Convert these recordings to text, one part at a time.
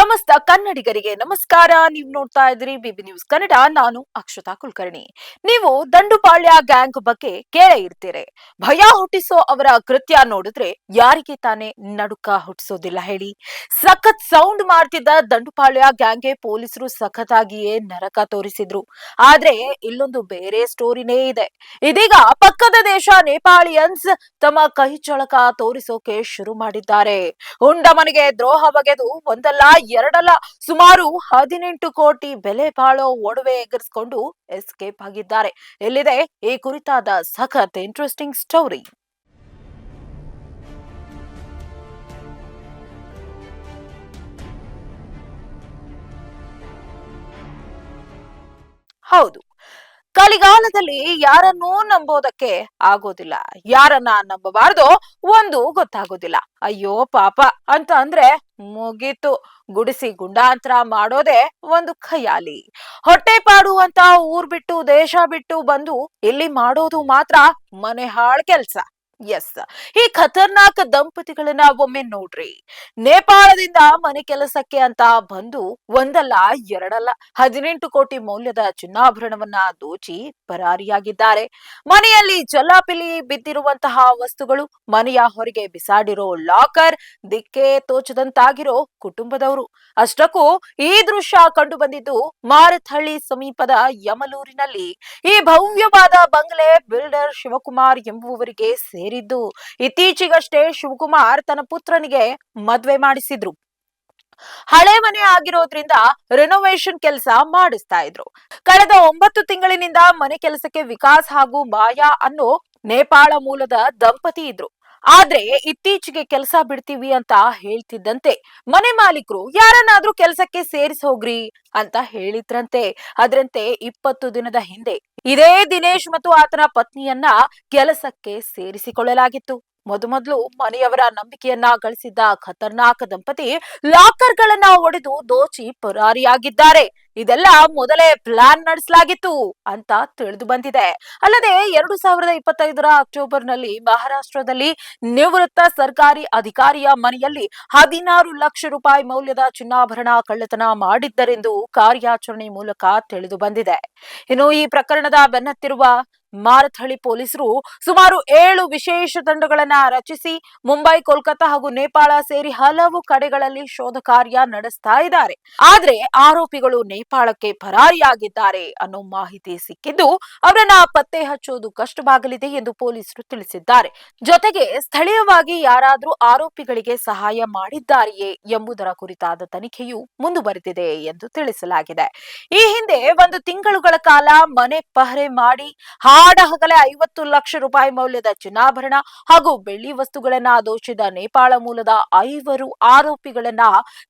ಸಮಸ್ತ ಕನ್ನಡಿಗರಿಗೆ ನಮಸ್ಕಾರ. ನೀವು ನೋಡ್ತಾ ಇದ್ರಿ ಬಿಬಿ ನ್ಯೂಸ್ ಕನ್ನಡ. ನಾನು ಅಕ್ಷತಾ ಕುಲಕರ್ಣಿ. ನೀವು ದಂಡುಪಾಳ್ಯ ಗ್ಯಾಂಗ್ ಬಗ್ಗೆ ಕೇಳೇ ಇರ್ತೀರಿ. ಭಯ ಹುಟ್ಟಿಸೋ ಅವರ ಕೃತ್ಯ ನೋಡಿದ್ರೆ ಯಾರಿಗೆ ತಾನೇ ನಡುಕ ಹುಟ್ಟಿಸೋದಿಲ್ಲ ಹೇಳಿ. ಸಖತ್ ಸೌಂಡ್ ಮಾಡ್ತಿದ್ದ ದಂಡುಪಾಳ್ಯ ಗ್ಯಾಂಗ್ಗೆ ಪೊಲೀಸರು ಸಖತ್ತಾಗಿಯೇ ನರಕ ತೋರಿಸಿದ್ರು. ಆದ್ರೆ ಇಲ್ಲೊಂದು ಬೇರೆ ಸ್ಟೋರಿನೇ ಇದೆ. ಇದೀಗ ಪಕ್ಕದ ದೇಶ ನೇಪಾಳಿಯನ್ಸ್ ತಮ್ಮ ಕೈ ಚಳಕ ತೋರಿಸೋಕೆ ಶುರು ಮಾಡಿದ್ದಾರೆ. ಹುಂಡಮನಿಗೆ ಮನೆಗೆ ದ್ರೋಹ ಬಗೆದು ಒಂದಲ್ಲ ಎರಡಲ್ಲ, ಸುಮಾರು ಹದಿನೆಂಟು ಕೋಟಿ ಬೆಲೆ ಬಾಳೋ ಒಡವೆ ಎಗರಿಸಿಕೊಂಡು ಎಸ್ಕೇಪ್ ಆಗಿದ್ದಾರೆ. ಎಲ್ಲಿದೆ ಈ ಕುರಿತಾದ ಸಖತ್ ಇಂಟ್ರೆಸ್ಟಿಂಗ್ ಸ್ಟೋರಿ ಹೌದು, ಕಲಿಗಾಲದಲ್ಲಿ ಯಾರನ್ನೂ ನಂಬೋದಕ್ಕೆ ಆಗೋದಿಲ್ಲ. ಯಾರನ್ನ ನಂಬಬಾರ್ದು ಒಂದು ಗೊತ್ತಾಗೋದಿಲ್ಲ. ಅಯ್ಯೋ ಪಾಪ ಅಂತ ಅಂದ್ರೆ ಮುಗೀತು. ಗುಡಿಸಿ ಗುಂಡಾಂತರ ಮಾಡೋದೇ ಒಂದು ಖಯಾಲಿ. ಹೊಟ್ಟೆ ಪಾಡು ಅಂತ ಊರ್ ಬಿಟ್ಟು ದೇಶ ಬಿಟ್ಟು ಬಂದು ಇಲ್ಲಿ ಮಾಡೋದು ಮಾತ್ರ ಮನೆ ಹಾಳ್ ಕೆಲ್ಸ. ಎಸ್ ಈ ಖತರ್ನಾಕ್ ದಂಪತಿಗಳನ್ನ ಒಮ್ಮೆ ನೋಡ್ರಿ. ನೇಪಾಳದಿಂದ ಮನೆ ಕೆಲಸಕ್ಕೆ ಅಂತ ಬಂದು ಒಂದಲ್ಲ ಎರಡಲ್ಲ ಹದಿನೆಂಟು ಕೋಟಿ ಮೌಲ್ಯದ ಚಿನ್ನಾಭರಣವನ್ನ ದೋಚಿ ಪರಾರಿಯಾಗಿದ್ದಾರೆ. ಮನೆಯಲ್ಲಿ ಜಲಾಪಿಲಿ ಬಿದ್ದಿರುವಂತಹ ವಸ್ತುಗಳು, ಮನೆಯ ಹೊರಗೆ ಬಿಸಾಡಿರೋ ಲಾಕರ್, ದಿಕ್ಕೆ ತೋಚದಂತಾಗಿರೋ ಕುಟುಂಬದವರು. ಅಷ್ಟಕ್ಕೂ ಈ ದೃಶ್ಯ ಕಂಡು ಬಂದಿದ್ದು ಮಾರತ್ಹಳ್ಳಿ ಸಮೀಪದ ಯಮಲೂರಿನಲ್ಲಿ. ಈ ಭವ್ಯವಾದ ಬಂಗ್ಲೆ ಬಿಲ್ಡರ್ ಶಿವಕುಮಾರ್ ಎಂಬುವವರಿಗೆ ಸೇರಿದ್ದು ಇತ್ತೀಚೆಗಷ್ಟೇ ಶಿವಕುಮಾರ್ ತನ್ನ ಪುತ್ರನಿಗೆ ಮದ್ವೆ ಮಾಡಿಸಿದ್ರು. ಹಳೆ ಮನೆ ಆಗಿರೋದ್ರಿಂದ ರಿನೋವೇಷನ್ ಕೆಲಸ ಮಾಡಿಸ್ತಾ ಇದ್ರು. ಕಳೆದ ಒಂಬತ್ತು ತಿಂಗಳಿನಿಂದ ಮನೆ ಕೆಲಸಕ್ಕೆ ವಿಕಾಸ್ ಹಾಗೂ ಮಾಯಾ ಅನ್ನೋ ನೇಪಾಳ ಮೂಲದ ದಂಪತಿ ಇದ್ರು. ಆದ್ರೆ ಇತ್ತೀಚೆಗೆ ಕೆಲಸ ಬಿಡ್ತೀವಿ ಅಂತ ಹೇಳ್ತಿದ್ದಂತೆ. ಮನೆ ಮಾಲೀಕರು, ಯಾರನ್ನಾದ್ರೂ ಕೆಲಸಕ್ಕೆ ಸೇರಿಸಿ ಹೋಗ್ರಿ ಅಂತ ಹೇಳಿದ್ರಂತೆ. ಅದರಂತೆ ಇಪ್ಪತ್ತು ದಿನದ ಹಿಂದೆ ಇದೇ ದಿನೇಶ್ ಮತ್ತು ಆತನ ಪತ್ನಿಯನ್ನ ಕೆಲಸಕ್ಕೆ ಸೇರಿಸಿಕೊಳ್ಳಲಾಗಿತ್ತು. ಮೊದಮೊದಲು ಮನೆಯವರ ನಂಬಿಕೆಯನ್ನ ಗಳಿಸಿದ್ದ ಖತರ್ನಾಕ್ ದಂಪತಿ ಲಾಕರ್ ಗಳನ್ನ ಒಡೆದು ದೋಚಿ ಪರಾರಿಯಾಗಿದ್ದಾರೆ. ಇದೆಲ್ಲ ಮೊದಲೇ ಪ್ಲಾನ್ ನಡೆಸಲಾಗಿತ್ತು ಅಂತ ತಿಳಿದು ಬಂದಿದೆ. ಅಲ್ಲದೆ ಎರಡು ಸಾವಿರದ ಇಪ್ಪತ್ತೈದರ ಅಕ್ಟೋಬರ್ನಲ್ಲಿ ಮಹಾರಾಷ್ಟ್ರದಲ್ಲಿ ನಿವೃತ್ತ ಸರ್ಕಾರಿ ಅಧಿಕಾರಿಯ ಮನೆಯಲ್ಲಿ ಹದಿನಾರು ಲಕ್ಷ ರೂಪಾಯಿ ಮೌಲ್ಯದ ಚಿನ್ನಾಭರಣ ಕಳ್ಳತನ ಮಾಡಿದ್ದರೆಂದು ಕಾರ್ಯಾಚರಣೆ ಮೂಲಕ ತಿಳಿದು ಬಂದಿದೆ. ಇನ್ನು ಈ ಪ್ರಕರಣದ ಬೆನ್ನತ್ತಿರುವ ಮಾರಥಹಳ್ಳಿ ಪೊಲೀಸರು ಸುಮಾರು ಏಳು ವಿಶೇಷ ತಂಡಗಳನ್ನ ರಚಿಸಿ ಮುಂಬೈ, ಕೋಲ್ಕತ್ತಾ ಹಾಗೂ ನೇಪಾಳ ಸೇರಿ ಹಲವು ಕಡೆಗಳಲ್ಲಿ ಶೋಧ ಕಾರ್ಯ ನಡೆಸ್ತಾ ಇದ್ದಾರೆ. ಆದ್ರೆ ಆರೋಪಿಗಳು ನೇಪಾಳಕ್ಕೆ ಪರಾರಿಯಾಗಿದ್ದಾರೆ ಅನ್ನೋ ಮಾಹಿತಿ ಸಿಕ್ಕಿದ್ದು ಅವರನ್ನ ಪತ್ತೆ ಹಚ್ಚೋದು ಕಷ್ಟವಾಗಲಿದೆ ಎಂದು ಪೊಲೀಸರು ತಿಳಿಸಿದ್ದಾರೆ. ಜೊತೆಗೆ ಸ್ಥಳೀಯವಾಗಿ ಯಾರಾದರೂ ಆರೋಪಿಗಳಿಗೆ ಸಹಾಯ ಮಾಡಿದ್ದಾರೆಯೇ ಎಂಬುದರ ಕುರಿತಾದ ತನಿಖೆಯು ಮುಂದುವರೆದಿದೆ ಎಂದು ತಿಳಿಸಲಾಗಿದೆ. ಈ ಹಿಂದೆ ಒಂದು ತಿಂಗಳುಗಳ ಕಾಲ ಮನೆ ಪಹರೆ ಮಾಡಿ ಹಗಲೆ ಐವತ್ತು ಲಕ್ಷ ರೂಪಾಯಿ ಮೌಲ್ಯದ ಚಿನ್ನಾಭರಣ ಹಾಗೂ ಬೆಳ್ಳಿ ವಸ್ತುಗಳನ್ನ ದೋಷಿದ ನೇಪಾಳ ಮೂಲದ ಐವರು ಆರೋಪಿಗಳನ್ನ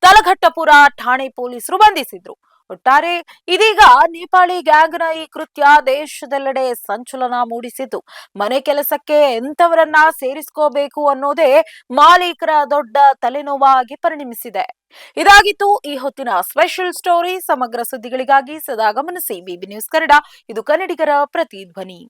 ತಲಘಟ್ಟಪುರ ಠಾಣೆ ಪೊಲೀಸರು ಬಂಧಿಸಿದ್ರು. ಒಟ್ಟಾರೆ ಇದೀಗ ನೇಪಾಳಿ ಗ್ಯಾಂಗ್ನ ಈ ಕೃತ್ಯ ದೇಶದೆಲ್ಲೆಡೆ ಸಂಚಲನ ಮೂಡಿಸಿದ್ದು. ಮನೆ ಕೆಲಸಕ್ಕೆ ಎಂಥವರನ್ನ ಸೇರಿಸ್ಕೋಬೇಕು ಅನ್ನೋದೇ ಮಾಲೀಕರ ದೊಡ್ಡ ತಲೆನೋವಾಗಿ ಪರಿಣಮಿಸಿದೆ. ಇದಾಗಿತ್ತು ಈ ಹೊತ್ತಿನ ಸ್ಪೆಷಲ್ ಸ್ಟೋರಿ. ಸಮಗ್ರ ಸುದ್ದಿಗಳಿಗಾಗಿ ಸದಾ ಗಮನಿಸಿ. BB news Kannada. ಇದು ಕನ್ನಡಿಗರ ಪ್ರತಿಧ್ವನಿ.